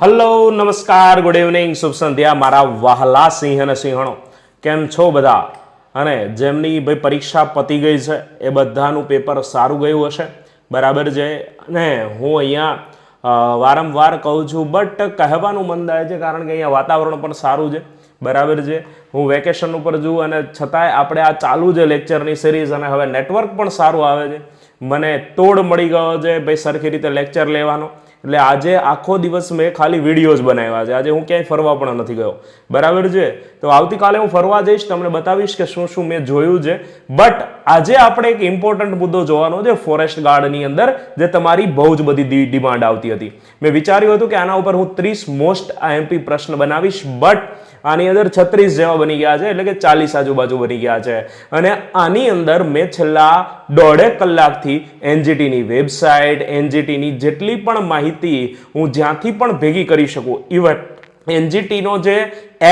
Hello, નમસ્કાર good evening શુભ સંધ્યા, મારા વહાલા સિંહ અને સિંહણો. કેમ છો બધા? અને જેમની ભાઈ પરીક્ષા પતી ગઈ છે, એ બધાનું પેપર સારું ગયું હશે? બરાબર છે? અને હું અહીંયા વારંવાર કહું છું બટ કહેવાનું મન થાય છે, કારણ કે અહીંયા વાતાવરણ પણ સારું છે. બરાબર છે? હું વેકેશન ઉપર છું અને છતાંય આપણે આ ચાલુ છે લેક્ચરની સિરીઝ અને હવે નેટવર્ક પણ સારું આવે છે. મને તોડ મળી ગયો છે, ભાઈ સરખી રીતે લેક્ચર લેવાનો. એટલે આજે આખો દિવસ મેં ખાલી વિડીયોઝ બનાવ્યા છે. આજે હું ક્યાંય ફરવા પણ નથી ગયો. બરાબર છે? તો આવતીકાલે હું ફરવા જઈશ, તમને બતાવીશ કે શું શું મેં જોયું છે. બટ આજે આપણે એક ઇમ્પોર્ટન્ટ મુદ્દો જોવાનો છે ફોરેસ્ટ ગાર્ડની અંદર, જે તમારી બહુ જ બધી ડિમાન્ડ આવતી હતી. મેં વિચાર્યું હતું કે આના ઉપર હું ત્રીસ મોસ્ટ આઈએમપી પ્રશ્ન બનાવીશ બટ આની અંદર છત્રીસ જેવા બની ગયા છે, એટલે કે ચાલીસ આજુબાજુ બની ગયા છે. અને આની અંદર મેં છેલ્લા દોઢેક કલાકથી એનજીટીની વેબસાઇટ, એનજીટીની જેટલી પણ માહિતી હું જ્યાંથી પણ ભેગી કરી શકું ઇવન એનજીટીનો જે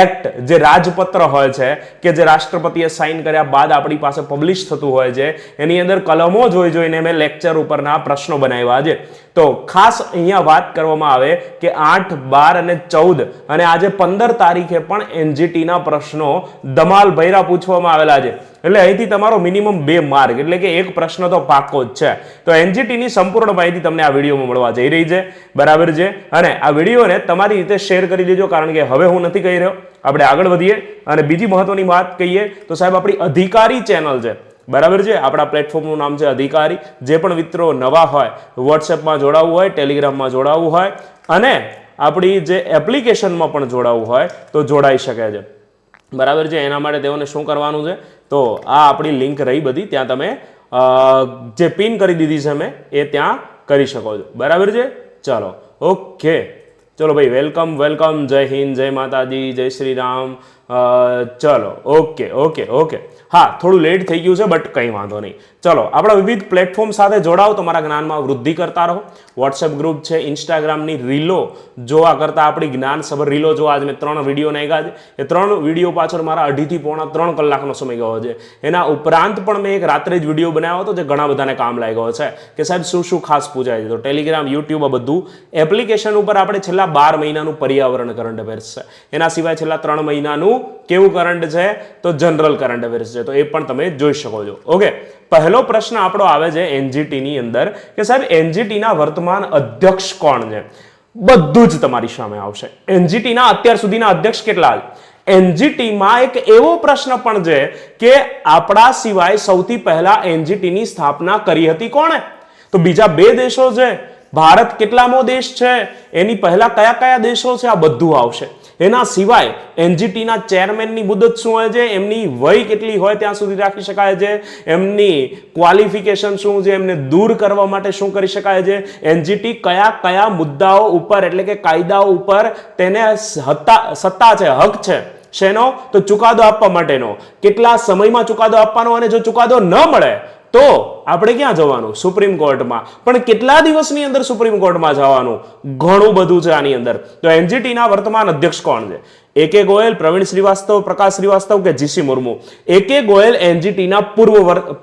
એક્ટ જે રાજપત્ર હોય છે કે જે રાષ્ટ્રપતિએ સાઇન કર્યા બાદ આપણી પાસે પબ્લિશ થતું હોય છે, એની અંદર કલમો જોઈ જોઈને મેં લેક્ચર ઉપરના પ્રશ્નો બનાવ્યા છે. તો ખાસ અહીંયા વાત કરવામાં આવે કે આઠ, બાર અને ચૌદ અને આજે પંદર તારીખે પણ એનજીટીના પ્રશ્નો ધમાલ ભૈરા પૂછવામાં આવેલા છે. એટલે અહીંથી તમારો મિનિમમ બે માર્ક, એટલે કે એક પ્રશ્ન તો પાકો જ છે. તો એનજીટીની સંપૂર્ણ માહિતી તમને આ વિડીયોમાં મળવા જઈ રહી છે. બરાબર છે? અને આ વિડીયોને તમારી રીતે શેર કરી દેજો, કારણ કે હવે હું નથી કહી રહ્યો. આપણે આગળ વધીએ અને બીજી મહત્વની વાત કહીએ તો સાહેબ, આપણી અધિકારી ચેનલ છે. બરાબર છે? આપણા પ્લેટફોર્મનું નામ છે અધિકારી. જે પણ મિત્રો નવા હોય વોટ્સએપમાં જોડાવવું હોય ટેલિગ્રામમાં જોડાવવું હોય અને આપણી જે એપ્લિકેશનમાં પણ જોડાવવું હોય તો જોડાઈ શકે છે. બરાબર છે? એના માટે તેઓને શું કરવાનું છે? તો આ આપણી લિંક રહી બધી. ત્યાં તમે જે પિન કરી દીધી છે મેં એ ત્યાં કરી શકો છો. બરાબર છે? ચલો. ઓકે. ચલો ભાઈ વેલકમ વેલકમ જય હિન્દ જય માતાજી જય શ્રી રામ. ચલો, ઓકે ઓકે ઓકે. હા, થોડું લેટ થઈ ગયું છે બટ કંઈ વાંધો નહીં. ચલો, આપણા વિવિધ પ્લેટફોર્મ સાથે જોડાઓ, તમારા જ્ઞાનમાં વૃદ્ધિ કરતા રહો. વોટ્સએપ ગ્રુપ છે ઇન્સ્ટાગ્રામની રીલો જોવા કરતાં આપણી જ્ઞાનસભર રીલો જોવા જ મેં ત્રણ વીડિયો નાખ્યા છે. એ ત્રણ વીડિયો પાછળ મારા અઢીથી પોણા ત્રણ કલાકનો સમય ગયો છે. એના ઉપરાંત પણ મેં એક રાત્રે જ વીડિયો બનાવ્યો હતો, જે ઘણા બધાને કામ લાગ્યો છે. કે સાહેબ, શું શું ખાસ પૂછાય છે? તો ટેલિગ્રામ યુટ્યુબ આ બધું એપ્લિકેશન ઉપર આપણે છેલ્લા બાર મહિનાનું પર્યાવરણ કરંટ અફેર્સ છે. એના સિવાય છેલ્લા ત્રણ મહિનાનું કેવું કરંટ છે? તો જનરલ કરંટ અફેર્સ છે. તો એ પણ તમે જોઈ શકો છો. ઓકે પહેલો પ્રશ્ન આપણો આવે છે એનજીટીની અંદર કે સાહેબ એનજીટીના વર્તમાન અધ્યક્ષ કોણ છે? બધું જ તમારી સામે આવશે. એનજીટીના અત્યાર સુધીના અધ્યક્ષ કેટલા એનજીટીમાં એક એવો પ્રશ્ન પણ છે કે આપણા સિવાય સૌથી પહેલા એનજીટી ની સ્થાપના કરી હતી કોણે? તો બીજા બે દેશો છે. ભારત કેટલામો દેશ છે? એની પહેલા કયા કયા દેશો છે? આ બધું આવશે. એના સિવાય એનજીટીના ચેરમેનની મુદત શું હોય છે? એમની વય કેટલી હોય ત્યાં સુધી રાખી શકાય છે? એમની ક્વોલિફિકેશન શું છે? એમને દૂર કરવા માટે શું કરી શકાય છે? એનજીટી કયા કયા મુદ્દાઓ ઉપર એટલે કે કાયદાઓ ઉપર તેને સત્તા છે, હક છે, શેનો? તો ચુકાદો આપવા માટેનો. કેટલા સમયમાં ચુકાદો આપવાનો અને જો ચુકાદો ન મળે, તો આપણે ક્યાં જવાનું? સુપ્રીમ કોર્ટમાં. પણ કેટલા દિવસની અંદર સુપ્રીમ કોર્ટમાં જવાનું? ઘણું બધું છે આની અંદર. તો એનજીટીના વર્તમાન અધ્યક્ષ કોણ છે? એકે ગોયલ, પ્રવીણ શ્રીવાસ્તવ, પ્રકાશ શ્રીવાસ્તવ કે જીસી મુર્મુ? એકે ગોયલ એનજીટીના પૂર્વ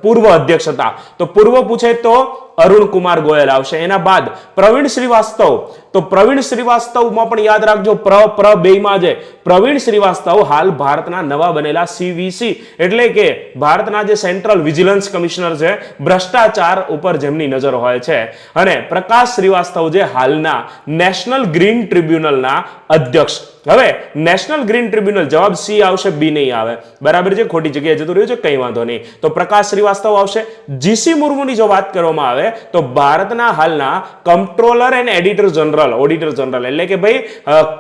પૂર્વ અધ્યક્ષ હતા. તો પૂર્વ પૂછે તો અરુણ કુમાર ગોયલ આવશે. એના બાદ પ્રવીણ શ્રીવાસ્તવ. તો પ્રવીણ શ્રીવાસ્તવમાં પણ યાદ રાખજો, પ્ર પ્ર બેમાં જે પ્રવીણ શ્રીવાસ્તવ હાલ ભારતના નવા બનેલા સીવીસી એટલે કે ભારતના જે સેન્ટ્રલ વિજિલન્સ કમિશનર છે ભ્રષ્ટાચાર ઉપર જેમની નજર હોય છે. અને પ્રકાશ શ્રીવાસ્તવ જે હાલના નેશનલ ગ્રીન ટ્રિબ્યુનલના અધ્યક્ષ હવે નેશનલ ગ્રીન ટ્રિબ્યુનલ જવાબ સી આવશે બી નહીં આવે. બરાબર છે? ખોટી જગ્યાએ જતું રહ્યું છે, કંઈ વાંધો નહીં. તો પ્રકાશ શ્રીવાસ્તવ આવશે. જીસી મુર્મુની જો વાત કરવામાં આવે, તો ભારતના હાલના controller and editor general auditor general એટલે કે ભાઈ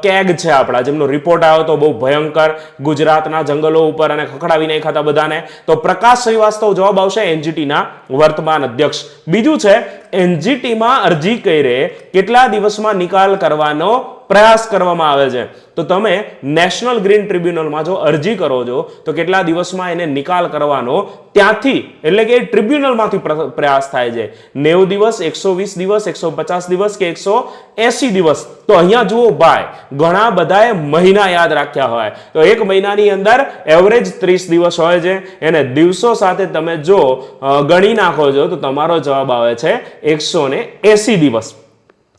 કેગ છે આપણા, જેમનો રિપોર્ટ આવ્યો તો બહુ ભયંકર, ગુજરાતના જંગલો ઉપર અને ખખડાવી નાખ્યા હતા બધાને. તો પ્રકાશ શ્રીવાસ્તવ જવાબ આવશે એનજીટીના વર્તમાન અધ્યક્ષ. બીજું છે, એનજીટીમાં અરજી કરે, કેટલા દિવસમાં નિકાલ કરવાનો પ્રયાસ કરવામાં આવે છે. તો તમે નેશનલ ગ્રીન ટ્રિબ્યુનલમાં જો અરજી કરો છો, તો કેટલા દિવસમાં એને નિકાલ કરવાનો? ત્યાંથી, એટલે કે ટ્રિબ્યુનલમાંથી પ્ર- પ્રયાસ થાય છે. નેવું દિવસ, એકસો વીસ દિવસ, એકસો પચાસ દિવસ કે એકસો એસી દિવસ? તો અહીંયા જુઓ ભાઈ, ઘણા બધાએ મહિના યાદ રાખ્યા હોય. તો એક મહિનાની અંદર એવરેજ ત્રીસ દિવસ હોય છે. એને દિવસો સાથે તમે જો ગણી નાખો છો, તો તમારો જવાબ આવે છે એકસો ને એસી દિવસ.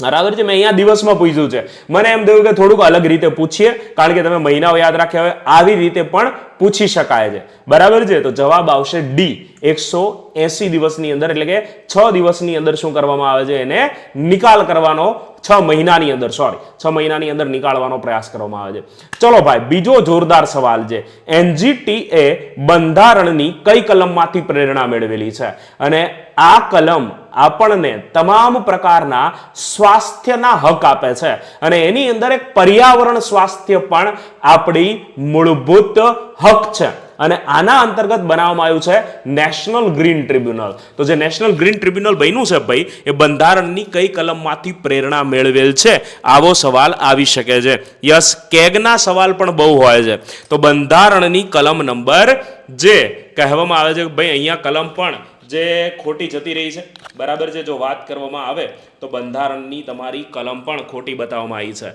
બરાબર છે? મેં અહીંયા દિવસમાં પૂછ્યું છે. મને એમ થયું કે થોડુંક અલગ રીતે પૂછીએ, કારણ કે તમે મહિનાઓ યાદ રાખ્યા હોય, આવી રીતે પણ પૂછી શકાય છે. બરાબર છે? તો જવાબ આવશે ડી એકસો એસી દિવસની અંદર, એટલે કે છ દિવસની અંદર શું કરવામાં આવે છે? એને નિકાલ કરવાનો છ મહિનાની અંદર સોરી છ મહિનાની અંદર નીકાળવાનો પ્રયાસ કરવામાં આવે છે. ચલો ભાઈ, બીજો જોરદાર સવાલ છે. એનજીટી એ બંધારણની કઈ કલમમાંથી પ્રેરણા મેળવેલી છે? અને આ કલમ આપણને તમામ પ્રકારના સ્વાસ્થ્યના હક આપે છે. અને એની અંદર એક પર્યાવરણ સ્વાસ્થ્ય પણ આપણી મૂળભૂત હક છે. અને આના અંતર્ગત બનાવવામાં આવ્યું છે નેશનલ ગ્રીન ટ્રિબ્યુનલ. તો જે નેશનલ ગ્રીન ટ્રિબ્યુનલ બન્યું છે ભાઈ, એ બંધારણની કઈ કલમમાંથી પ્રેરણા મેળવેલ છે? આવો સવાલ આવી શકે છે. યસ, કેગના સવાલ પણ બહુ હોય છે. તો બંધારણની કલમ નંબર જે કહેવામાં આવે છે ભાઈ, અહીંયા કલમ પણ જે ખોટી જતી રહી છે. બરાબર છે? જો વાત કરવામાં આવે તો બંધારણની તમારી કલમ પણ ખોટી બતાવવામાં આવી છે.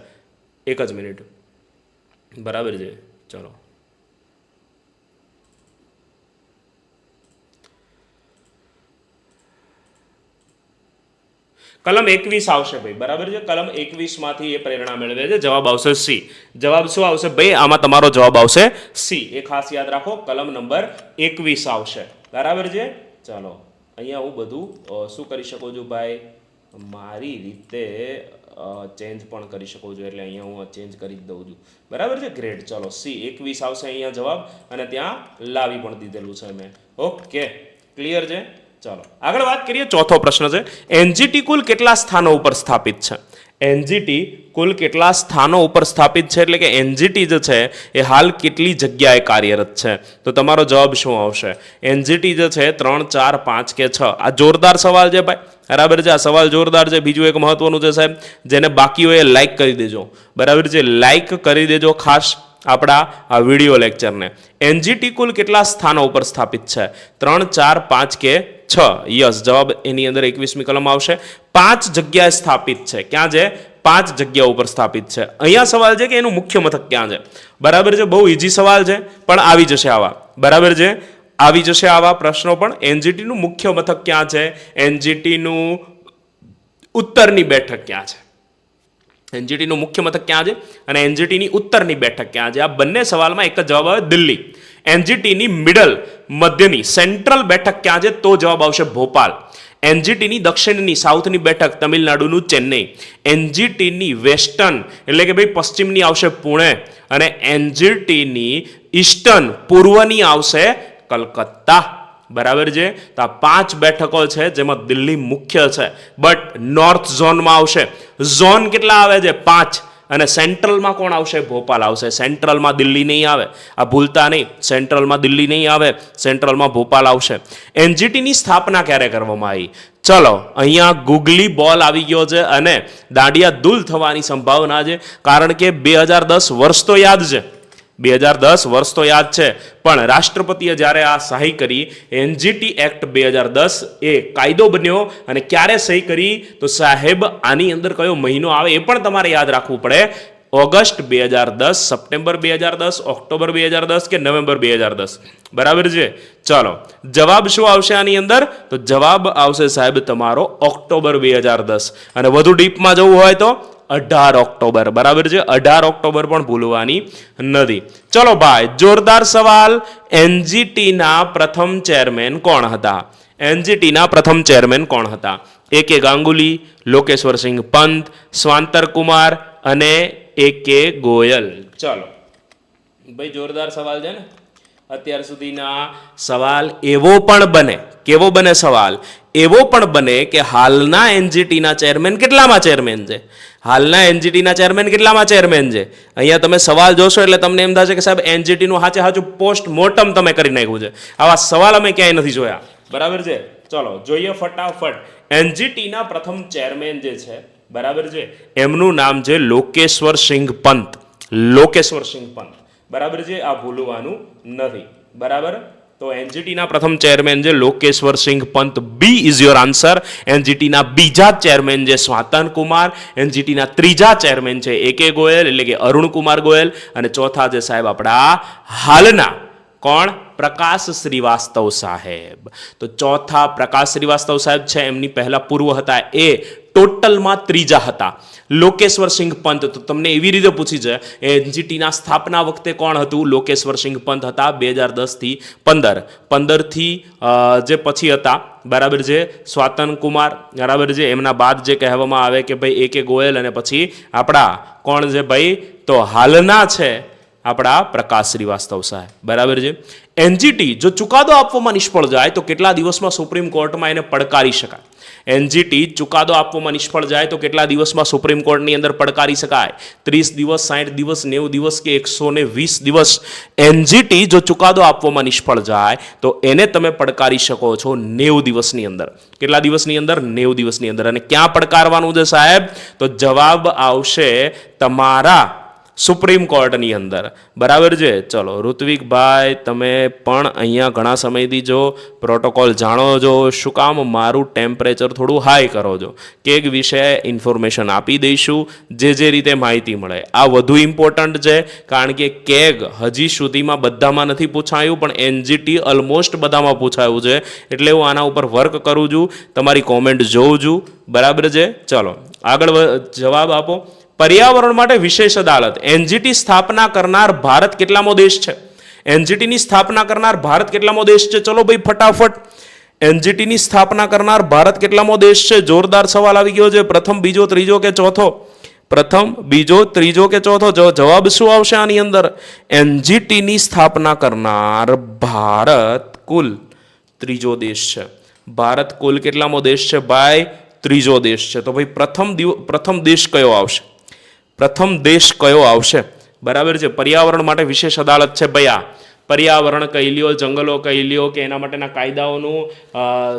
એક જ મિનિટ. બરાબર છે? ચલો. કલમ એકવીસ આવશે ભાઈ. બરાબર છે? કલમ એકવીસમાંથી એ પ્રેરણા મેળવે છે. જવાબ આવશે સી જવાબ શું આવશે ભાઈ? આમાં તમારો જવાબ આવશે સી એ ખાસ યાદ રાખો, કલમ નંબર એકવીસ આવશે. બરાબર છે? ચાલો. અહીંયા હું બધું શું કરી શકું છું ભાઈ? મારી રીતે ચેન્જ પણ કરી શકું છું. એટલે અહીંયા હું ચેન્જ કરી દઉં છું. બરાબર છે? ગ્રેડ ચલો, સી એકવીસ આવશે અહીંયા જવાબ અને ત્યાં લાવી પણ દીધેલું છે મેં. ઓકે ક્લિયર છે? ચાલો. આગળ વાત કરીએ. ચોથો પ્રશ્ન છે. એનજીટી કુલ કેટલા સ્થાનો ઉપર સ્થાપિત છે? એનજીટી કુલ કેટલા સ્થાનો ઉપર સ્થાપિત છે? એટલે કે એનજીટી જે છે, એ હાલ કેટલી જગ્યાએ કાર્યરત છે? તો તમારો જવાબ શું આવશે? એનજીટી જે છે, ત્રણ, ચાર, પાંચ કે છ? આ જોરદાર સવાલ છે ભાઈ. બરાબર છે? આ સવાલ જોરદાર છે. બીજું એક મહત્વનું છે સાહેબ, જેને બાકી હોય એ લાઈક કરી દેજો. બરાબર છે? લાઇક કરી દેજો ખાસ આપણા આ વીડિયો લેક્ચરને એનજીટી કુલ કેટલા સ્થાનો ઉપર સ્થાપિત છે? ત્રણ, ચાર, પાંચ કે છ. યસ, જવાબ એની અંદર એકવીસમી કલમ આવશે. પાંચ જગ્યાએ સ્થાપિત છે. ક્યાં છે? પાંચ જગ્યા ઉપર સ્થાપિત છે. અહીંયા સવાલ છે કે એનું મુખ્ય મથક ક્યાં છે? બરાબર છે? બહુ ઇઝી સવાલ છે, પણ આવી જશે આવા. બરાબર છે? આવી જશે આવા પ્રશ્નો, પણ એનજીટીનું મુખ્ય મથક ક્યાં છે? એનજીટીનું ઉત્તરની બેઠક ક્યાં છે? એનજીટીનું મુખ્ય મથક ક્યાં છે? અને એનજીટીની ઉત્તરની બેઠક ક્યાં છે? આ બંને સવાલમાં એક જ જવાબ આવે, દિલ્હી. એનજીટીની મિડલ, મધ્યની, સેન્ટ્રલ બેઠક ક્યાં છે તો જવાબ આવશે ભોપાલ. એનજીટીની દક્ષિણની, સાઉથની બેઠક તમિલનાડુનું ચેન્નઈ. એનજીટીની વેસ્ટર્ન, એટલે કે ભાઈ પશ્ચિમની આવશે પુણે. અને એનજીટીની ઈસ્ટર્ન, પૂર્વની આવશે કલકત્તા. બરાબર છે? તો આ પાંચ બેઠકો છે જેમાં દિલ્હી મુખ્ય છે. બટ નોર્થ ઝોનમાં આવશે. ઝોન કેટલા આવે છે? પાંચ. અને સેન્ટ્રલમાં કોણ આવશે? ભોપાલ આવશે. સેન્ટ્રલમાં દિલ્હી નહીં આવે. આ ભૂલતા નહીં. સેન્ટ્રલમાં દિલ્હી નહીં આવે. સેન્ટ્રલમાં ભોપાલ આવશે. એનજીટીની સ્થાપના ક્યારે કરવામાં આવી? ચલો, અહીંયા ગુગલી બોલ આવી ગયો છે અને દાંડિયા દૂલ થવાની સંભાવના છે. કારણ કે બે હજાર દસ વર્ષ તો યાદ છે. બે હજાર દસ વર્ષ તો યાદ છે. પણ રાષ્ટ્રપતિએ જ્યારે આ સહી કરી, એનજીટી એક્ટ બે હજાર દસ એ કાયદો બન્યો અને ક્યારે સહી કરી, તો સાહેબ આની અંદર કયો મહિનો આવે એ પણ તમારે યાદ રાખવું પડે. ઓગસ્ટ બે હજાર દસ, સપ્ટેમ્બર બે હજાર દસ, ઓક્ટોબર બે હજાર દસ કે નવેમ્બર બે હજાર દસ. બરાબર છે? ચલો, જવાબ શું આવશે આની અંદર? તો જવાબ આવશે સાહેબ તમારો ઓક્ટોબર બે હજાર દસ. અને વધુ ડીપમાં જવું હોય તો અઢાર ઓક્ટોબર. બરાબર છે? અઢાર ઓક્ટોબર પણ ભૂલવાની નથી. ચલો ભાઈ, જોરદાર સવાલ. એનજીટીના પ્રથમ ચેરમેન કોણ હતા? એનજીટીના પ્રથમ ચેરમેન કોણ હતા? એ કે ગાંગુલી, લોકેશ્વર સિંહ પંત, સ્વાંતર કુમાર અને એ કે ગોયલ. ચલો. ભાઈ, જોરદાર સવાલ છે ને? અત્યાર સુધીના સવાલ એવો પણ બને. કેવો બને સવાલ? એવો પણ બને કે હાલના એનજીટીના ચેરમેન કેટલામાં ચેરમેન છે? હાલના એનજીટીના ચેરમેન કેટલામાં ચેરમેન છે? અહીંયા તમે સવાલ જોશો એટલે તમને એમ થશે કે સાહેબ, એનજીટીનું હાચે હાચું પોસ્ટ મોર્ટમ તમે કરી નાખ્યું છે. આવા સવાલ અમે ક્યાંય નથી જોયા. બરાબર છે? ચલો, જોઈએ ફટાફટ. એનજીટીના પ્રથમ ચેરમેન જે છે, બરાબર છે? એમનું નામ છે લોકેશ્વર સિંઘ પંત. લોકેશ્વર સિંહ પંત. બરાબર છે? આ ભૂલવાનું નથી. બરાબર? તો એનજીટીના પ્રથમ ચેરમેન છે Lokeshwar Singh Pant B is your answer એનજીટીના બીજા ચેરમેન છે સ્વાતન કુમાર, એનજીટીના ત્રીજા ચેરમેન છે એ કે ગોયલ, એટલે કે અરુણ કુમાર ગોયલ, અને ચોથા છે સાહેબ આપણા હાલના કોણ? પ્રકાશ શ્રીવાસ્તવ સાહેબ. તો ચોથા પ્રકાશ શ્રીવાસ્તવ સાહેબ છે, એમની પહેલા પૂર્વ હતા એ, ટોટલમાં ત્રીજા હતા. લોકેશ્વર સિંહ પંત. તો તમને એવી રીતે પૂછી છે એનજીટીના સ્થાપના વખતે કોણ હતું? લોકેશ્વર સિંહ પંત હતા બે હજાર દસથી પંદર. પંદરથી જે પછી હતા, બરાબર છે સ્વાતન કુમાર, બરાબર છે એમના બાદ જે કહેવામાં આવે કે ભાઈ એ કે ગોયલ અને પછી આપણા કોણ છે ભાઈ? તો હાલના છે આપણા પ્રકાશ શ્રીવાસ્તવ સાહેબ. બરાબર છે? એનજીટી જો ચુકાદો આપવામાં નિષ્ફળ જાય તો કેટલા દિવસમાં સુપ્રીમ કોર્ટમાં એને પડકારી શકાય? એનજીટી ચુકાદો આપવામાં નિષ્ફળ જાય તો કેટલા દિવસમાં સુપ્રીમ કોર્ટની અંદર પડકારી શકાય? ત્રીસ દિવસ સાઠ દિવસ, નેવું દિવસ કે એકસો વીસ દિવસ? એનજીટી જો ચુકાદો આપવામાં નિષ્ફળ જાય તો એને તમે પડકારી શકો છો નેવું દિવસની અંદર. કેટલા દિવસની અંદર? નેવું દિવસની અંદર. અને ક્યાં પડકારવાનું છે સાહેબ? તો જવાબ આવશે તમારા સુપ્રીમ કોર્ટની અંદર. બરાબર છે? ચલો ઋત્વિકભાઈ તમે પણ અહીંયા ઘણા સમયથી જો પ્રોટોકોલ જાણો છો, શું કામ? મારું ટેમ્પરેચર થોડું હાઈ કરો છો. કેક વિશે ઇન્ફોર્મેશન આપી દઈશું, જે જે રીતે માહિતી મળે. આ વધુ ઇમ્પોર્ટન્ટ છે, કારણ કે કેગ હજી સુધીમાં બધામાં નથી પૂછાયું, પણ એનજીટી ઓલમોસ્ટ બધામાં પૂછાયું છે. એટલે હું આના ઉપર વર્ક કરું છું. તમારી કોમેન્ટ જોઉં છું. બરાબર છે? ચલો, આગળ જવાબ આપો. પર્યાવરણ માટે વિશેષ અદાલત. એનજીટી સ્થાપના કરનાર ભારત કેટલામો દેશ છે? એનજીટીની સ્થાપના કરનાર ભારત કેટલામો દેશ છે? ચલો ભાઈ ફટાફટ. એનજીટીની સ્થાપના કરનાર ભારત કેટલામો દેશ છે? જોરદાર સવાલ આવી ગયો છે. પ્રથમ, બીજો, ત્રીજો કે ચોથો? પ્રથમ, બીજો, ત્રીજો કે ચોથો? જવાબ શું આવશે આની અંદર? એનજીટીની સ્થાપના કરનાર ભારત કુલ ત્રીજો દેશ છે. ભારત કુલ કેટલામો દેશ છે? ભાઈ, ત્રીજો દેશ છે. તો ભાઈ પ્રથમ દિવ, પ્રથમ દેશ કયો આવશે? પ્રથમ દેશ કયો આવશે? બરાબર છે. પર્યાવરણ માટે વિશેષ અદાલત છે ભયા. પર્યાવરણ કહી લ્યો, જંગલો કહી લ્યો કે એના માટેના કાયદાઓનું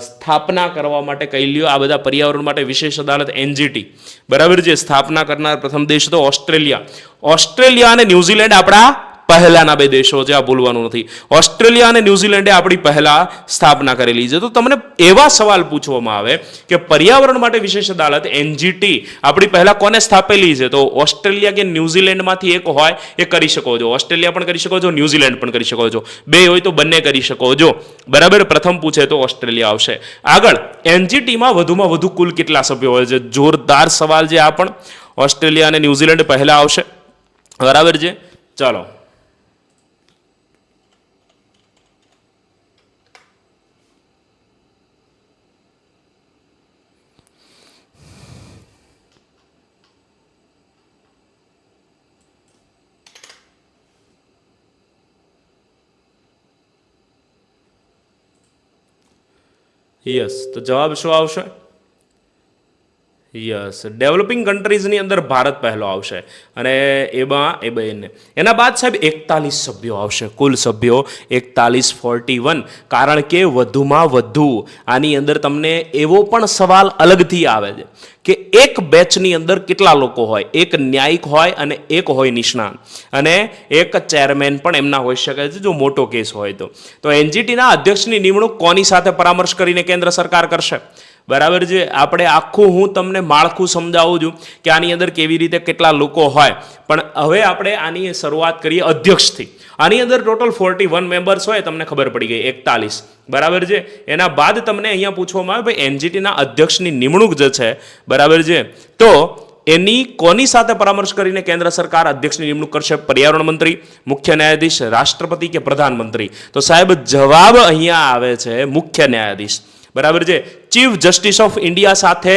સ્થાપના કરવા માટે કહી લ્યો. આ બધા પર્યાવરણ માટે વિશેષ અદાલત એનજીટી. બરાબર છે. સ્થાપના કરનાર પ્રથમ દેશ તો ઓસ્ટ્રેલિયા. ઓસ્ટ્રેલિયા અને ન્યુઝીલેન્ડ આપણા પહેલાના બે દેશો છે, આ ભૂલવાનું નથી. ઓસ્ટ્રેલિયા અને ન્યુઝીલેન્ડે આપણી પહેલા સ્થાપના કરેલી છે. તો તમને એવા સવાલ પૂછવામાં આવે કે પર્યાવરણ માટે વિશેષ અદાલત, એનજીટી, આપણી પહેલા કોને સ્થાપેલી છે? તો ઓસ્ટ્રેલિયા કે ન્યુઝીલેન્ડમાંથી એક હોય, એ કરી શકો છો. ઓસ્ટ્રેલિયા પણ કરી શકો છો, ન્યુઝીલેન્ડ પણ કરી શકો છો. બે હોય તો બંને કરી શકો છો. બરાબર? પ્રથમ પૂછે તો ઓસ્ટ્રેલિયા આવશે. આગળ, એનજીટીમાં વધુમાં વધુ કુલ કેટલા સભ્યો હોય છે? જોરદાર સવાલ છે આ પણ. ઓસ્ટ્રેલિયા અને ન્યુઝીલેન્ડ પહેલા આવશે. બરાબર છે? ચાલો. યસ તો જવાબ શું આવશે યસ ડેવલપિંગ કન્ટ્રીઝની અંદર ભારત પહેલો આવશે. અને એમાં એ બંને. એના બાદ સાહેબ એકતાલીસ સભ્યો આવશે. કુલ સભ્યો એકતાલીસ ફોર્ટી વન. કારણ કે વધુમાં વધુ આની અંદર તમને એવો પણ સવાલ અલગથી આવે છે કે એક બેચની અંદર કેટલા લોકો હોય? એક ન્યાયિક હોય અને એક હોય નિષ્ણાંત. અને એક ચેરમેન પણ એમના હોઈ શકે છે, જો મોટો કેસ હોય તો. તો એનજીટીના અધ્યક્ષની નિમણૂક કોની સાથે પરામર્શ કરીને કેન્દ્ર સરકાર કરશે? બરાબર છે? આપણે આખું હું તમને માળખું સમજાવું છું કે આની અંદર કેવી રીતે કેટલા લોકો હોય. પણ હવે આપણે આની શરૂઆત કરીએ અધ્યક્ષથી. આની અંદર ટોટલ ફોર્ટી વન મેમ્બર્સ હોય, તમને ખબર પડી ગઈ, એકતાલીસ. બરાબર છે? એના બાદ તમને અહીંયા પૂછવામાં આવે, ભાઈ એનજીટીના અધ્યક્ષની નિમણૂક જે છે? બરાબર છે? તો એની કોની સાથે પરામર્શ કરીને કેન્દ્ર સરકાર અધ્યક્ષની નિમણૂક કરશે? પર્યાવરણ મંત્રી, મુખ્ય ન્યાયાધીશ, રાષ્ટ્રપતિ કે પ્રધાનમંત્રી? તો સાહેબ, જવાબ અહીંયા આવે છે મુખ્ય ન્યાયાધીશ. બરાબર છે? ચીફ જસ્ટિસ ઓફ ઇન્ડિયા સાથે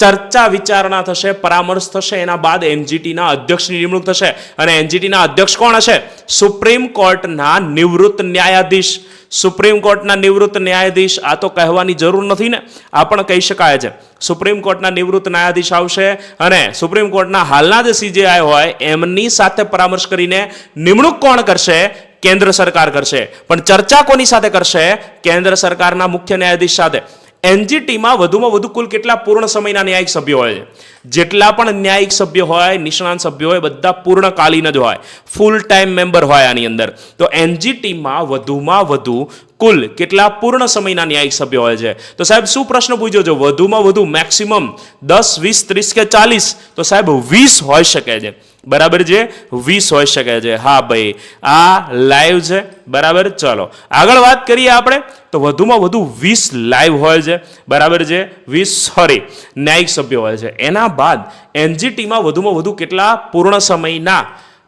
ચર્ચા વિચારણા થશે, પરામર્શ થશે, એના બાદ એનજીટીના અધ્યક્ષની નિમણૂક થશે. અને એનજીટીના અધ્યક્ષ કોણ હશે? સુપ્રીમ કોર્ટના નિવૃત્ત ન્યાયાધીશ. સુપ્રીમ કોર્ટના નિવૃત્ત ન્યાયાધીશ, આ તો કહેવાની જરૂર નથી ને? આ પણ કહી શકાય છે. સુપ્રીમ કોર્ટના નિવૃત્ત ન્યાયાધીશ આવશે અને સુપ્રીમ કોર્ટના હાલના જે સીજેઆઈ હોય, એમની સાથે પરામર્શ કરીને નિમણૂક કોણ કરશે? કેન્દ્ર સરકાર કરશે. પણ ચર્ચા કોની સાથે કરશે? કેન્દ્ર સરકારના મુખ્ય ન્યાયાધીશ સાથે. એનજીટીમાં વધુમાં વધુ કુલ કેટલા પૂર્ણ સમયના ન્યાયિક સભ્યો હોય? છે જેટલા પણ ન્યાયિક સભ્ય હોય, નિષ્ણાંત સભ્ય હોય, બધા પૂર્ણકાલીન જ હોય. ફૂલ ટાઈમ મેમ્બર હોય આની અંદર. તો એનજીટીમાં વધુમાં વધુ કુલ કેટલા પૂર્ણ સમયના ન્યાયિક સભ્યો હોય છે? તો સાહેબ, શું પ્રશ્ન પૂછ્યો છે? વધુમાં વધુ મેક્સિમમ દસ, વીસ, ત્રીસ કે ચાલીસ? તો સાહેબ, વીસ હોઈ શકે છે. બરાબર છે? વીસ હોઈ શકે છે. હા ભાઈ, આ લાઈવ છે. બરાબર? ચલો. આગળ વાત કરીએ આપણે. તો વધુમાં વધુ વીસ લાઈવ હોય છે. બરાબર છે? વીસ સોરી ન્યાયિક સભ્યો હોય છે. એના બાદ એનજીટીમાં વધુમાં વધુ કેટલા પૂર્ણ સમયના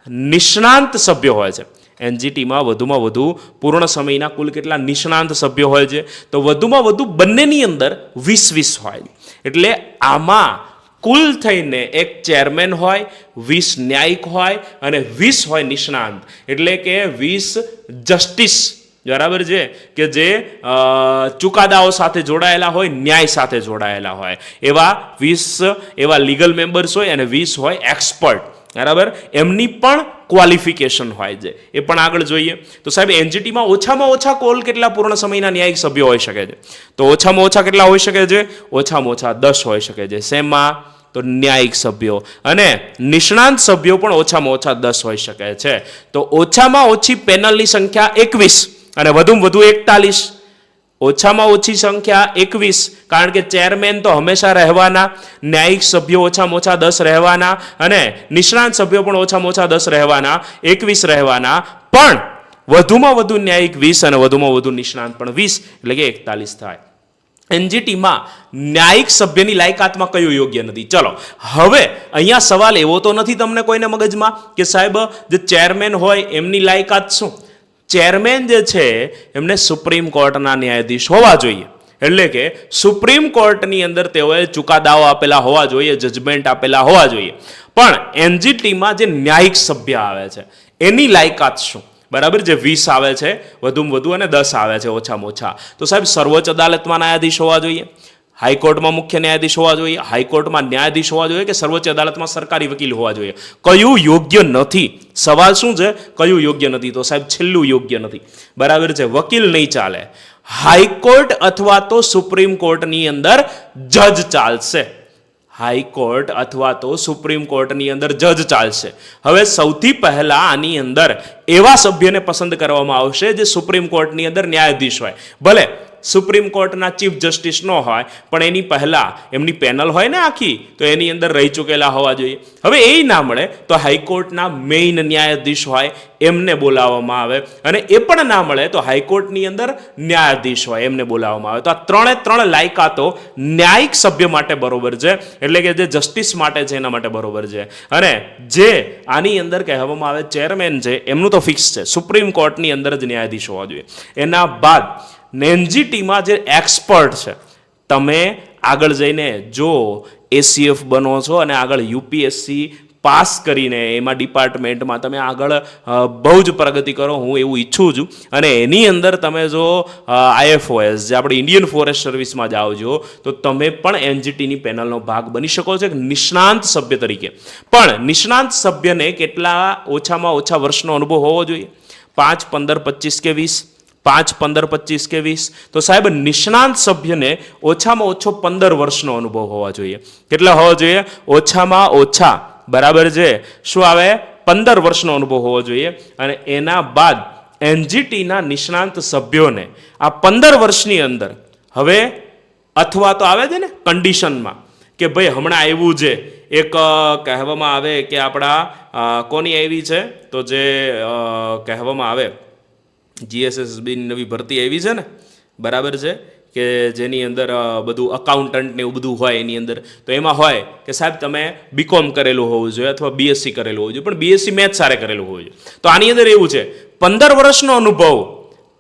નિષ્ણાંત સભ્યો હોય છે? એનજીટીમાં વધુમાં વધુ પૂર્ણ સમયના કુલ કેટલા નિષ્ણાંત સભ્યો હોય છે? તો વધુમાં વધુ બંનેની અંદર વીસ વીસ હોય. એટલે આમાં કુલ થઈને એક ચેરમેન હોય, વીસ ન્યાયિક હોય અને વીસ હોય નિષ્ણાંત. એટલે કે વીસ જસ્ટિસ બરાબર છે? કે જે ચુકાદાઓ સાથે જોડાયેલા હોય, ન્યાય સાથે જોડાયેલા હોય. એવા વીસ, એવા લીગલ મેમ્બર્સ હોય અને વીસ હોય એક્સપર્ટ. બરાબર? એમની પણ ક્વોલિફિકેશન હોય છે. એ પણ આગળ જોઈએ. તો સાહેબ, એનજીટીમાં ઓછામાં ઓછા કોલ કેટલા પૂર્ણ સમયના ન્યાયિક સભ્યો હોઈ શકે છે? તો ઓછામાં ઓછા કેટલા હોઈ શકે છે? ઓછામાં ઓછા દસ હોઈ શકે છે. શેમાં? તો ન્યાયિક સભ્યો. અને નિષ્ણાંત સભ્યો પણ ઓછામાં ઓછા દસ હોઈ શકે છે. તો ઓછામાં ઓછી પેનલની સંખ્યા એકવીસ. અને વધુમાં વધુ એકતાલીસ, ઓછામાં ઓછી સંખ્યા એકવીસ, કારણ કે ચેરમેન તો હંમેશા રહેવાના, ન્યાયિક સભ્યો ઓછામાં ઓછા દસ રહેવાના અને નિષ્ણાંત સભ્યો પણ ઓછામાં ઓછા દસ રહેવાના, એકવીસ રહેવાના. પણ વધુમાં વધુ ન્યાયિક વીસ અને વધુમાં વધુ નિષ્ણાંત પણ વીસ, એટલે કે એકતાલીસ થાય. એનજીટીમાં ન્યાયિક સભ્યની લાયકાતમાં કયું યોગ્ય નથી? ચલો, હવે અહીંયા સવાલ એવો તો નથી તમને કોઈને મગજમાં કે સાહેબ, જે ચેરમેન હોય એમની લાયકાત શું? ચેરમેન જે છે, એમને સુપ્રીમ કોર્ટના ન્યાયાધીશ હોવા જોઈએ. એટલે કે સુપ્રીમ કોર્ટની અંદર તેઓએ ચુકાદાઓ આપેલા હોવા જોઈએ જજમેન્ટ આપેલા હોવા જોઈએ. પણ એનજીટીમાં જે ન્યાયિક સભ્ય આવે છે, એની લાયકાત શું? બરાબર? જે વીસ આવે છે, વધુમાં વધુ અને દસ આવે છે, ઓછામાં ઓછા. તો સાહેબ, સર્વોચ્ચ અદાલતમાં ન્યાયાધીશ હોવા જોઈએ. હાઈકોર્ટમાં મુખ્ય ન્યાયાધીશ હોવા જોઈએ, હાઈકોર્ટમાં ન્યાયાધીશ હોવા જોઈએ કે સર્વોચ્ચ અદાલતમાં સરકારી વકીલ હોવા જોઈએ? કયું યોગ્ય નથી? સવાલ શું છે? કયું યોગ્ય નથી? તો સાહેબ, છેલ્લું યોગ્ય નથી. બરાબર છે? વકીલ નહીં ચાલે. હાઈકોર્ટ અથવા તો સુપ્રીમ કોર્ટની અંદર જજ ચાલશે. હાઈકોર્ટ અથવા તો સુપ્રીમ કોર્ટની અંદર જજ ચાલશે. હવે સૌથી પહેલાં આની અંદર એવા સભ્યને પસંદ કરવામાં આવશે જે સુપ્રીમ કોર્ટની અંદર ન્યાયાધીશ હોય. ભલે સુપ્રીમ કોર્ટના ચીફ જસ્ટિસ ન હોય, પણ એની પહેલાં એમની પેનલ હોય ને આખી, તો એની અંદર રહી ચૂકેલા હોવા જોઈએ. હવે એ ના મળે તો હાઈકોર્ટના મેઇન ન્યાયાધીશ હોય, એમને બોલાવવામાં આવે. અને એ પણ ના મળે તો હાઈકોર્ટની અંદર ન્યાયાધીશ હોય, એમને બોલાવવામાં આવે. તો આ ત્રણે ત્રણ લાયકાતો ન્યાયિક સભ્ય માટે બરોબર છે, એટલે કે જે જસ્ટિસ માટે છે એના માટે બરોબર છે. અને જે આની અંદર કહેવામાં આવે ચેરમેન છે, એમનું તો ફિક્સ છે. સુપ્રીમ કોર્ટની અંદર જ ન્યાયાધીશ હોવા જોઈએ. એના બાદ નેન્જીટીમાં જે એક્સપર્ટ છે, તમે આગળ જઈને જો એસીએફ બનો છો અને આગળ યુપીએસસી પાસ કરીને એમાં ડિપાર્ટમેન્ટમાં તમે આગળ બહુ જ પ્રગતિ કરો, હું એવું ઈચ્છું છું. અને એની અંદર તમે જો આઈએફઓએસ જે આપણે ઇન્ડિયન ફોરેસ્ટ સર્વિસમાં જાઓ છો તો તમે પણ એનજીટીની પેનલનો ભાગ બની શકો છો, એક નિષ્ણાંત સભ્ય તરીકે. પણ નિષ્ણાંત સભ્યને કેટલા ઓછામાં ઓછા વર્ષનો અનુભવ હોવો જોઈએ? પાંચ, પંદર, પચીસ કે વીસ? પાંચ, પંદર, પચીસ કે વીસ. તો સાહેબ, નિષ્ણાંત સભ્યને ઓછામાં ઓછો પંદર વર્ષનો અનુભવ હોવા જોઈએ. કેટલા હોવા જોઈએ? ઓછામાં ઓછા. બરાબર છે? શું આવે? પંદર વર્ષનો અનુભવ હોવો જોઈએ. અને એના બાદ એનજીટીના નિષ્ણાંત સભ્યોને આ પંદર વર્ષની અંદર હવે અથવા તો આવે છે ને કન્ડિશનમાં કે ભાઈ હમણાં આવ્યું છે. એક કહેવામાં આવે કે આપણા કોની આવી છે? તો જે કહેવામાં આવે જીએસએસબીની નવી ભરતી આવી છે ને, બરાબર છે? કે જેની અંદર બધું અકાઉન્ટન્ટ ને એવું બધું હોય એની અંદર. તો એમાં હોય કે સાહેબ તમે બીકોમ કરેલું હોવું જોઈએ અથવા બીએસસી કરેલું હોવું જોઈએ, પણ બીએસસી મેથ સારે કરેલું હોવું જોઈએ. તો આની અંદર એવું છે, પંદર વર્ષનો અનુભવ,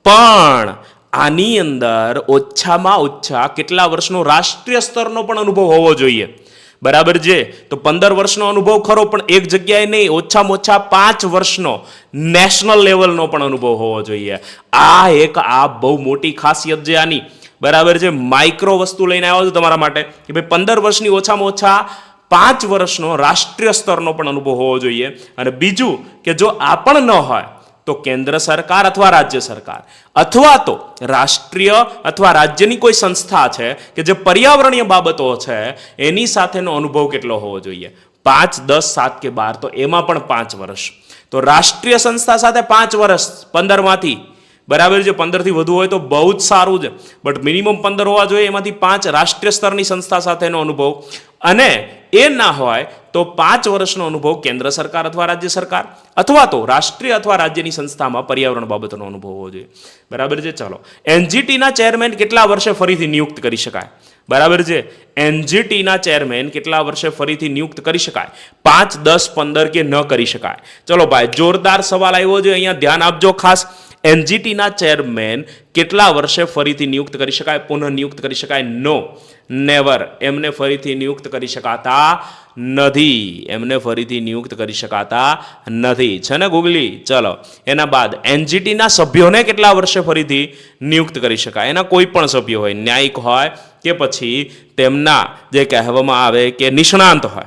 પણ આની અંદર ઓછામાં ઓછા કેટલા વર્ષનો રાષ્ટ્રીય સ્તરનો પણ અનુભવ હોવો જોઈએ? બરાબર છે? તો પંદર વર્ષનો અનુભવ ખરો, પણ એક જગ્યાએ નહીં, ઓછામાં ઓછા પાંચ વર્ષનો નેશનલ લેવલનો પણ અનુભવ હોવો જોઈએ. આ એક, આ બહુ મોટી ખાસિયત છે આની. બરાબર છે? માઇક્રો વસ્તુ લઈને આવ્યો છું તમારા માટે, કે ભાઈ પંદર વર્ષની ઓછામાં ઓછા પાંચ વર્ષનો રાષ્ટ્રીય સ્તરનો પણ અનુભવ હોવો જોઈએ. અને બીજું, કે જો આ પણ ન હોય તો કેન્દ્ર સરકાર અથવા રાજ્ય સરકાર? અથવા તો રાષ્ટ્રીય અથવા રાજ્યની કોઈ સંસ્થા છે કે જે પર્યાવરણીય બાબતો છે, એની સાથેનો અનુભવ કેટલો હોવો જોઈએ? પાંચ, દસ, સાત કે બાર, તો એમાં પણ પાંચ વર્ષ. તો રાષ્ટ્રીય સંસ્થા સાથે પાંચ વર્ષ, પંદરમાંથી બરાબર છે, પંદરથી વધુ હોય તો બહુ જ સારું છે. બટ મિનિમમ પંદર હોવા જોઈએ, એમાંથી પાંચ રાષ્ટ્રીય સ્તરની સંસ્થા સાથેનો અનુભવ. અને એ ના હોય તો પાંચ વર્ષનો અનુભવ કેન્દ્ર સરકાર અથવા રાજ્ય સરકાર અથવા તો રાષ્ટ્રીય અથવા રાજ્યની સંસ્થામાં પર્યાવરણ બાબતનો અનુભવ હોવો જોઈએ. બરાબર છે, ચાલો. એનજીટીના ચેરમેન કેટલા વર્ષે ફરીથી નિયુક્ત કરી શકાય? બરાબર છે? એનજીટીના ચેરમેન કેટલા વર્ષે ફરીથી નિયુક્ત કરી શકાય? પાંચ, દસ, પંદર કે ન કરી શકાય? ચલો ભાઈ, જોરદાર સવાલ આવ્યો છે, અહીંયા ધ્યાન આપજો ખાસ. એનજીટીના ચેરમેન કેટલા વર્ષે ફરીથી નિયુક્ત કરી શકાય? પુનઃ નિયુક્ત કરી શકાય? નો નેવર એમને ફરીથી નિયુક્ત કરી શકાતા નથી. એમને ફરીથી નિયુક્ત કરી શકાતા નથી. છે ને ગુગલી? ચલો. એના બાદ એનજીટીના સભ્યોને કેટલા વર્ષે ફરીથી નિયુક્ત કરી શકાય? એના કોઈ પણ સભ્ય હોય, ન્યાયિક હોય કે પછી તેમના જે કહેવામાં આવે કે નિષ્ણાંત હોય.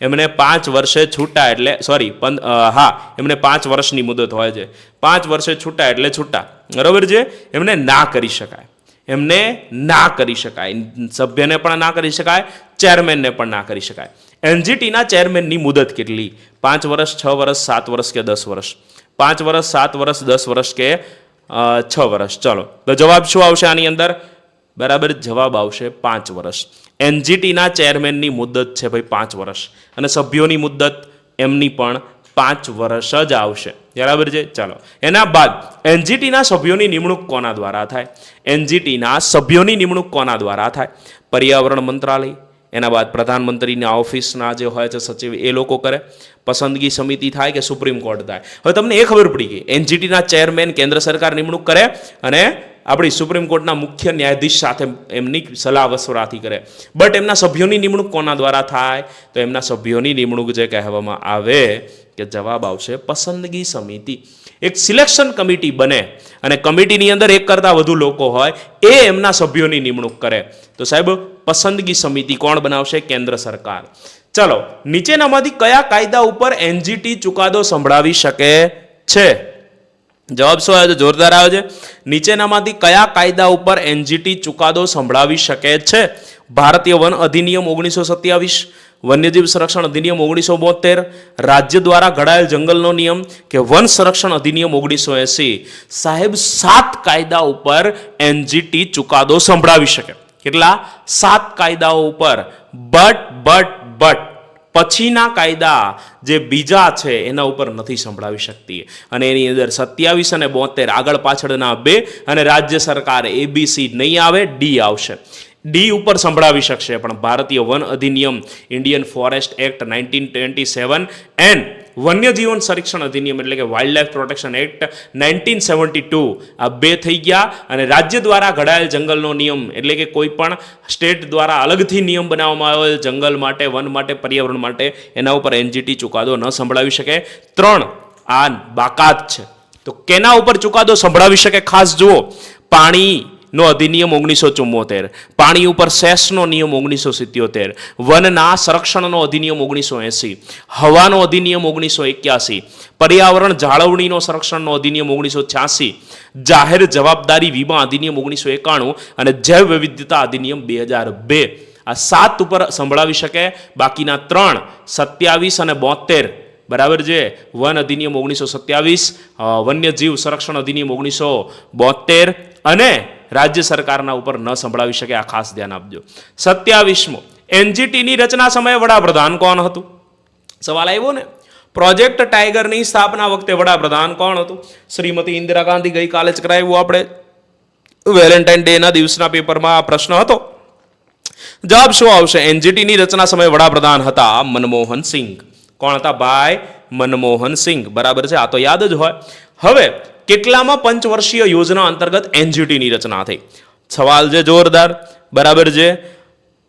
એમને પાંચ વર્ષે છૂટા એટલે સોરી હા, એમને પાંચ વર્ષની મુદત હોય છે. પાંચ વર્ષે છૂટા એટલે છૂટા. બરોબર છે? એમને ના કરી શકાય. એમને ના કરી શકાય. સભ્યને પણ ના કરી શકાય, ચેરમેનને પણ ના કરી શકાય. એનજીટીના ચેરમેનની મુદત કેટલી? પાંચ વર્ષ, છ વર્ષ, સાત વર્ષ કે દસ વર્ષ? પાંચ વર્ષ, સાત વર્ષ, દસ વર્ષ કે છ વર્ષ? ચલો, તો જવાબ શું આવશે આની અંદર? બરાબર, જવાબ આવશે પાંચ વર્ષ. એનજીટીના ચેરમેનની મુદત છે ભાઈ પાંચ વર્ષ. અને સભ્યોની મુદત એમની પણ પાંચ વર્ષ જ આવશે. બરાબર છે? ચાલો. એના બાદ એનજીટીના સભ્યોની નિમણૂક કોના દ્વારા થાય? એનજીટીના સભ્યોની નિમણૂક કોના દ્વારા થાય? પર્યાવરણ મંત્રાલય. એના બાદ પ્રધાનમંત્રીના ઓફિસના જે હોય છે સચિવ, એ લોકો કરે. પસંદગી સમિતિ થાય કે સુપ્રીમ કોર્ટ થાય? હવે તમને એ ખબર પડી ગઈ. એનજીટીના ચેરમેન કેન્દ્ર સરકાર નિમણૂક કરે અને આપણી સુપ્રીમ કોર્ટના મુખ્ય ન્યાયાધીશ સાથે એમની સલાહ વસવરાથી કરે. બટ એમના સભ્યોની નિમણૂક કોના દ્વારા થાય? તો એમના સભ્યોની નિમણૂક જે કહેવામાં આવે કે જવાબ આવશે પસંદગી સમિતિ. એક સિલેક્શન કમિટી બને અને કમિટીની અંદર એક કરતાં વધુ લોકો હોય, એ એમના સભ્યોની નિમણૂક કરે. તો સાહેબ, પસંદગી સમિતિ કોણ બનાવશે? કેન્દ્ર સરકાર. ચલો, નીચેનામાંથી કયા કાયદા ઉપર એનજીટી ચુકાદો સંભળાવી શકે છે? જવાબ શું આવે છે? જોરદાર આવે છે. નીચેનામાંથી કયા કાયદા ઉપર એનજીટી ચુકાદો સંભળાવી શકે છે? ભારતીય વન અધિનિયમ ઓગણીસો સત્યાવીસ, વન્યજીવ સંરક્ષણ અધિનિયમ ઓગણીસો બોતેર, રાજ્ય દ્વારા ઘડાયેલ જંગલનો નિયમ કે વન સંરક્ષણ અધિનિયમ ઓગણીસો એસી. સાહેબ, સાત કાયદા ઉપર એનજીટી ચુકાદો સંભળાવી શકે. કેટલા? સાત કાયદાઓ ઉપર. But but but. પછીના કાયદા જે બીજા છે, એના ઉપર નથી સંભળાવી શકતી. અને એની અંદર સત્યાવીસ અને બોતેર આગળ પાછળના બે અને રાજ્ય સરકાર એબીસી નહીં આવે ડી આવશે. ડી ઉપર સંભળાવી શકશે. પણ ભારતીય વન અધિનિયમ Indian forest act nineteen twenty seven and વન્યજીવન સંરક્ષણ અધિનિયમ એટલે કે wildlife protection act nineteen seventy two આ બે થઈ ગયા અને રાજ્ય દ્વારા ઘડાયેલ જંગલનો નિયમ એટલે કે કોઈ પણ સ્ટેટ દ્વારા અલગથી નિયમ બનાવવામાં આવેલ જંગલ માટે, વન માટે, પર્યાવરણ માટે એના ઉપર એનજીટી ચુકાદો ન સંભળાવી શકે. ત્રણ, આ બાકાત છે. તો કેના ઉપર ચુકાદો સંભળાવી શકે? ખાસ જુઓ. પાણી નો અધિનિયમ ઓગણીસો ચુમ્મોતેર. પાણી ઉપર સેસનો નિયમ ઓગણીસો સિત્યોતેર. વનના સંરક્ષણનો અધિનિયમ ઓગણીસો એંસી. હવાનો અધિનિયમ ઓગણીસો એક્યાસી. પર્યાવરણ જાળવણીનો સંરક્ષણનો અધિનિયમ ઓગણીસો છ્યાસી. જાહેર જવાબદારી વીમા અધિનિયમ ઓગણીસો એકાણું અને જૈવ વિવિધતા અધિનિયમ બે હજાર બે. આ સાત ઉપર સંભળાવી શકે. બાકીના ત્રણ સત્યાવીસ અને બોતેર. બરાબર છે? વન અધિનિયમ ઓગણીસો સત્યાવીસ વન્યજીવ સંરક્ષણ અધિનિયમ ઓગણીસો બોતેર અને રાજ્ય સરકારના ઉપર ન સંભળાવી શકે, આ ખાસ ધ્યાન આપજો. સત્યાવીસમો, એનજીટીની રચના સમયે વડાપ્રધાન કોણ હતું? સવાલ આવ્યો ને? પ્રોજેક્ટ ટાઈગરની સ્થાપના વખતે વડાપ્રધાન કોણ હતું? શ્રીમતી ઇન્દિરા ગાંધી ગઈકાલે જ કરાવ્યું આપણે. વેલેન્ટાઇન ડેના દિવસના પેપરમાં આ પ્રશ્ન હતો. જવાબ શું આવશે? એનજીટીની રચના સમયે વડાપ્રધાન હતા મનમોહન સિંહ કોણ હતા? ભાઈ મનમોહન સિંહ બરાબર છે? આ તો યાદ જ હોય. હવે કેટલામાં પંચવર્ષીય યોજના અંતર્ગત એનજીટીની રચના થઈ? સવાલ છે જોરદાર. બરાબર છે.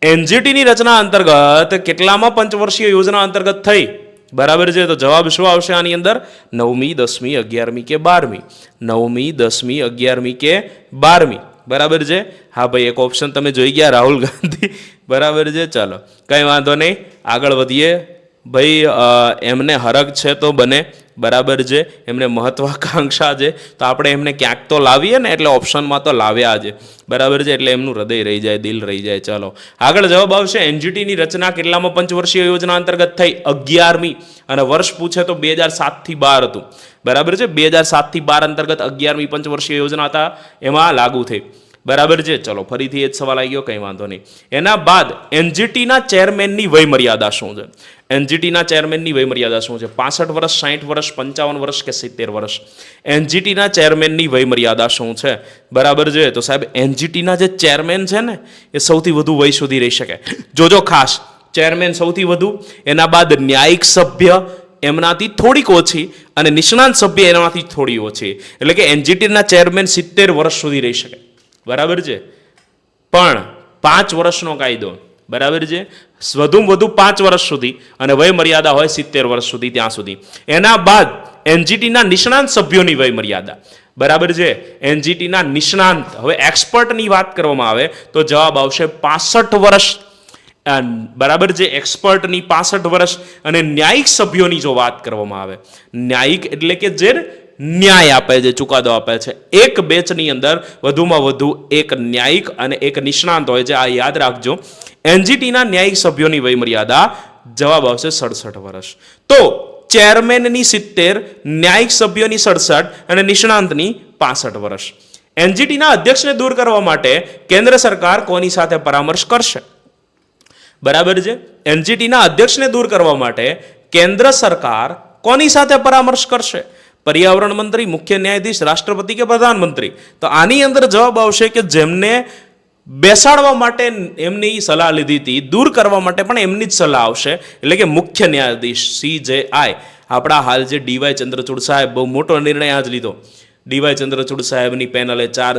એનજીટીની રચના અંતર્ગત કેટલામાં પંચવર્ષીય યોજના અંતર્ગત થઈ? બરાબર છે. તો જવાબ શું આવશે આની અંદર? નવમી, દસમી, અગિયારમી કે બારમી? નવમી, દસમી, અગિયારમી કે બારમી? બરાબર છે. હા ભાઈ, એક ઓપ્શન તમે જોઈ ગયા, રાહુલ ગાંધી. બરાબર છે. ચાલો, કંઈ વાંધો નહીં. આગળ વધીએ. ભાઈ એમને હરક છે તો બને. બરાબર છે એમને મહત્વાકાંક્ષા છે, તો આપણે એમને ક્યાંક તો લાવીએ ને એટલે ઓપ્શનમાં તો લાવ્યા છે બરાબર છે, એટલે એમનું હૃદય રહી જાય, દિલ રહી જાય, ચાલો. આગળ જવાબ આવશે, એનજીટીની રચના કેટલામાં પંચવર્ષીય યોજના અંતર્ગત થઈ? અગિયારમી. અને વર્ષ પૂછે તો બે હજાર સાતથી બાર હતું. બરાબર છે બે હજાર સાતથી બાર અંતર્ગત અગિયારમી પંચવર્ષીય યોજના હતા, એમાં લાગુ થઈ. બરાબર છે? ચલો, ફરીથી એ જ સવાલ આવી ગયો, કંઈ વાંધો નહીં. એના બાદ એનજીટીના ચેરમેનની વય મર્યાદા શું છે? એનજીટીના ચેરમેનની વય મર્યાદા શું છે? પાસઠ વર્ષ સાઠ વર્ષ, પંચાવન વર્ષ કે સિત્તેર વર્ષ? એનજીટીના ચેરમેનની વય મર્યાદા શું છે? બરાબર છે? તો સાહેબ, એનજીટીના જે ચેરમેન છે ને, એ સૌથી વધુ વય સુધી રહી શકે. જોજો ખાસ, ચેરમેન સૌથી વધુ, એના બાદ ન્યાયિક સભ્ય એમનાથી થોડીક ઓછી અને નિષ્ણાંત સભ્ય એનાથી થોડી ઓછી. એટલે કે એનજીટીના ચેરમેન સિત્તેર વર્ષ સુધી રહી શકે. બરાબર છે? પણ પાંચ વર્ષનો કાયદો, બરાબર છે? વધુમાં વધુ પાંચ વર્ષ સુધી અને વય મર્યાદા હોય સિત્તેર વર્ષ સુધી ત્યાં સુધી. એના બાદ એનજીટીના નિષ્ણાંત સભ્યોની વય મર્યાદા બરાબર છે? એનજીટીના નિષ્ણાંત. હવે એક્સપર્ટની વાત કરવામાં આવે તો જવાબ આવશે પાસઠ વર્ષ. બરાબર છે? એક્સપર્ટની પાસઠ વર્ષ અને ન્યાયિક સભ્યોની જો વાત કરવામાં આવે. ન્યાયિક એટલે કે જે ન્યાય આપે છે, ચુકાદો આપે છે. એક બેચની અંદર વધુમાં વધુ એક ન્યાયિક અને એક નિષ્ણાંત હોય છે. આ યાદ રાખજો. એનજીટીના ન્યાયિક સભ્યોની વયમર્યાદા જવાબ આવશે સડસઠ વર્ષ. તો ચેરમેનની સિત્તેર, ન્યાયિક સભ્યોની સડસઠ અને નિષ્ણાંતની પાસઠ વર્ષ. એનજીટીના અધ્યક્ષને દૂર કરવા માટે કેન્દ્ર સરકાર કોની સાથે પરામર્શ કરશે? બરાબર છે? એનજીટીના અધ્યક્ષને દૂર કરવા માટે કેન્દ્ર સરકાર કોની સાથે પરામર્શ કરશે? પર્યાવરણ મંત્રી, મુખ્ય ન્યાયાધીશ, રાષ્ટ્રપતિ કે પ્રધાનમંત્રી? તો આની અંદર જવાબ આવશે કે જેમને બેસાડવા માટે એમની સલાહ લીધી હતી દૂર કરવા માટે પણ એમની જ સલાહ આવશે. એટલે કે મુખ્ય ન્યાયાધીશ સી જે આઈ. આપણા હાલ જે ડીવાય ચંદ્રચૂડ સાહેબ બહુ મોટો નિર્ણય આજ લીધો. ડીવાય ચંદ્રચૂડ સાહેબની પેનલે ચાર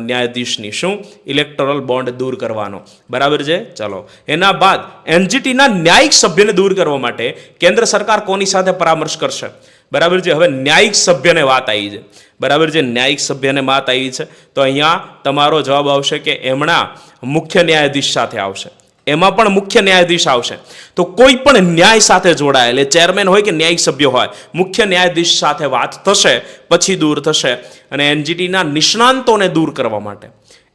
ન્યાયાધીશની શું? ઇલેક્ટોરલ બોન્ડ દૂર કરવાનો. બરાબર છે? ચલો. એના બાદ એનજીટીના ન્યાયિક સભ્યને દૂર કરવા માટે કેન્દ્ર સરકાર કોની સાથે પરામર્શ કરશે? બરાબર છે? હવે ન્યાયિક સભ્યને વાત આવી છે. બરાબર છે? ન્યાયિક સભ્યને વાત આવી છે. તો અહીંયા તમારો જવાબ આવશે કે એમના મુખ્ય ન્યાયાધીશ સાથે આવશે. એમાં પણ મુખ્ય ન્યાયાધીશ આવશે. તો કોઈ પણ ન્યાય સાથે જોડાયેલ, એ ચેરમેન હોય કે ન્યાયિક સભ્ય હોય, મુખ્ય ન્યાયાધીશ સાથે વાત થશે, પછી દૂર થશે. અને એનજીટીના નિષ્ણાંતોને દૂર કરવા માટે.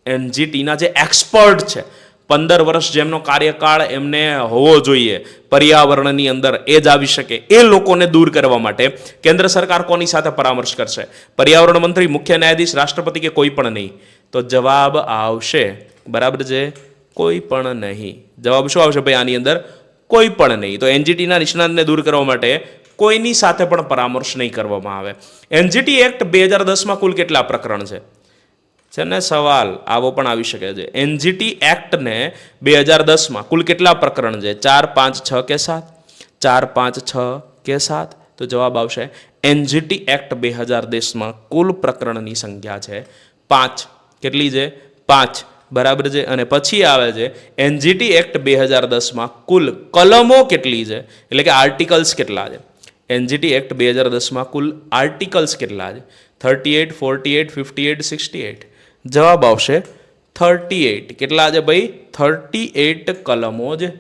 એનજીટીના જે એક્સપર્ટ છે પંદર વર્ષ જેમનો કાર્યકાળ એમને હોવો જોઈએ, પર્યાવરણની અંદર એ જ આવી શકે એ લોકોને દૂર કરવા માટે કેન્દ્ર સરકાર કોની સાથે પરામર્શ કરશે? પર્યાવરણ મંત્રી, મુખ્ય ન્યાયાધીશ, રાષ્ટ્રપતિ કે કોઈ પણ નહીં? તો જવાબ આવશે, બરાબર છે? કોઈ પણ નહીં. જવાબ શું આવશે ભાઈ આની અંદર? કોઈ પણ નહીં. તો એનજીટીના નિષ્ણાંતને દૂર કરવા માટે કોઈની સાથે પણ પરામર્શ નહીં કરવામાં આવે. એનજીટી એક્ટ બે હજાર દસમાં કુલ કેટલા પ્રકરણ છે? છે ને સવાલ આવો પણ આવી શકે છે. એનજીટી એક્ટને બે હજાર દસમાં કુલ કેટલા પ્રકરણ છે? ચાર, પાંચ, છ કે સાત? ચાર, પાંચ, છ કે સાત? તો જવાબ આવશે એનજીટી એક્ટ બે હજાર દસમાં કુલ પ્રકરણની સંખ્યા છે પાંચ. કેટલી છે? પાંચ. બરાબર છે? અને પછી આવે છે એનજીટી એક્ટ બે હજાર દસમાં કુલ કલમો કેટલી છે? એટલે કે આર્ટિકલ્સ કેટલા છે? એનજીટી એક્ટ બે હજાર દસમાં કુલ આર્ટિકલ્સ કેટલા છે? Thirty eight, forty eight, fifty eight, sixty eight. જવાબ આવશે થર્ટી એઇટ કેટલા છે ભાઈ? થર્ટી એઇટ કલમો જ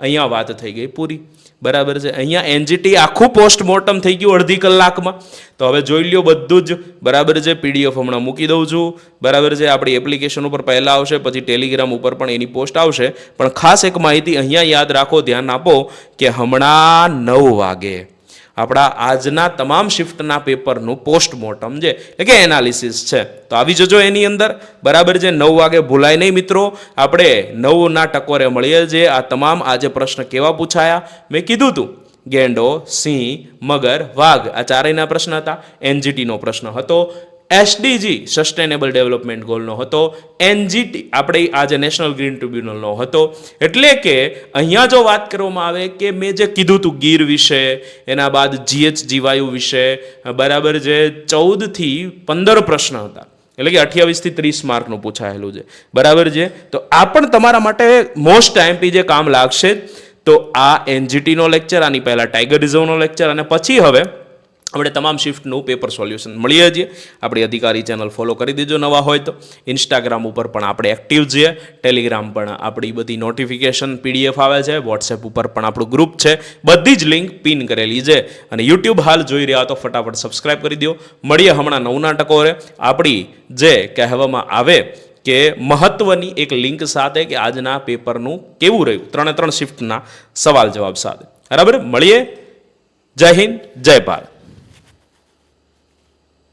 અહીંયા વાત થઈ ગઈ પૂરી. બરાબર છે. અહીંયા એનજીટી આખું પોસ્ટમોર્ટમ થઈ ગયું અડધી કલાકમાં. તો હવે જોઈ લ્યો બધું જ. બરાબર છે? પીડીએફ હમણાં મૂકી દઉં છું. બરાબર છે? આપણી એપ્લિકેશન ઉપર પહેલાં આવશે, પછી ટેલિગ્રામ ઉપર પણ એની પોસ્ટ આવશે. પણ ખાસ એક માહિતી અહીંયા યાદ રાખો, ધ્યાન આપો કે હમણાં નવ વાગે. આપણા આજના તમામ શિફ્ટના પેપરનું પોસ્ટમોર્ટમ છે એટલે કે એનાલિસિસ છે. તો આવી જજો એની અંદર. બરાબર છે? નવ વાગે ભૂલાય નહીં મિત્રો. આપણે નવના ટકોરે મળીએ જે આ તમામ આજે પ્રશ્ન કેવા પૂછાયા? મેં કીધું હતું ગેંડો, સિંહ, મગર, વાઘ, આ ચારેયના પ્રશ્ન હતા. એનજીટીનો પ્રશ્ન હતો. એસડીજી સસ્ટેનેબલ ડેવલપમેન્ટ ગોલનો હતો. એનજીટી આપણે આજે નેશનલ ગ્રીન ટ્રિબ્યુનલનો હતો. એટલે કે અહીંયા જો વાત કરવામાં આવે કે મેં જે કીધું હતું ગીર વિશે, એના બાદ જીએચ જીવાયુ વિશે, બરાબર જે ચૌદથી પંદર પ્રશ્ન હતા. એટલે કે અઠ્યાવીસથી ત્રીસ માર્કનું પૂછાયેલું છે. બરાબર છે? તો આ પણ તમારા માટે મોસ્ટ ટાઈમથી જે કામ લાગશે તો આ એનજીટીનો લેક્ચર આની પહેલાં ટાઈગર રિઝર્વનો લેક્ચર અને પછી હવે આપણે તમામ શિફ્ટનું પેપર સોલ્યુશન મળીએ છીએ. આપણી અધિકારી ચેનલ ફોલો કરી દેજો નવા હોય તો. ઇન્સ્ટાગ્રામ ઉપર પણ આપણે એક્ટિવ છીએ. ટેલિગ્રામ પણ આપણી બધી નોટિફિકેશન પીડીએફ આવે છે. વોટ્સએપ ઉપર પણ આપણું ગ્રુપ છે. બધી જ લિંક પિન કરેલી છે. અને યુટ્યુબ હાલ જોઈ રહ્યા તો ફટાફટ સબસ્ક્રાઇબ કરી દો. મળીએ હમણાં નવના ટકોરે આપણી જે કહેવામાં આવે કે મહત્વની એક લિંક સાથે કે આજના પેપરનું કેવું રહ્યું? ત્રણે ત્રણ શિફ્ટના સવાલ જવાબ સાથે. બરાબર? મળીએ. જય હિન્દ. જય ભારત.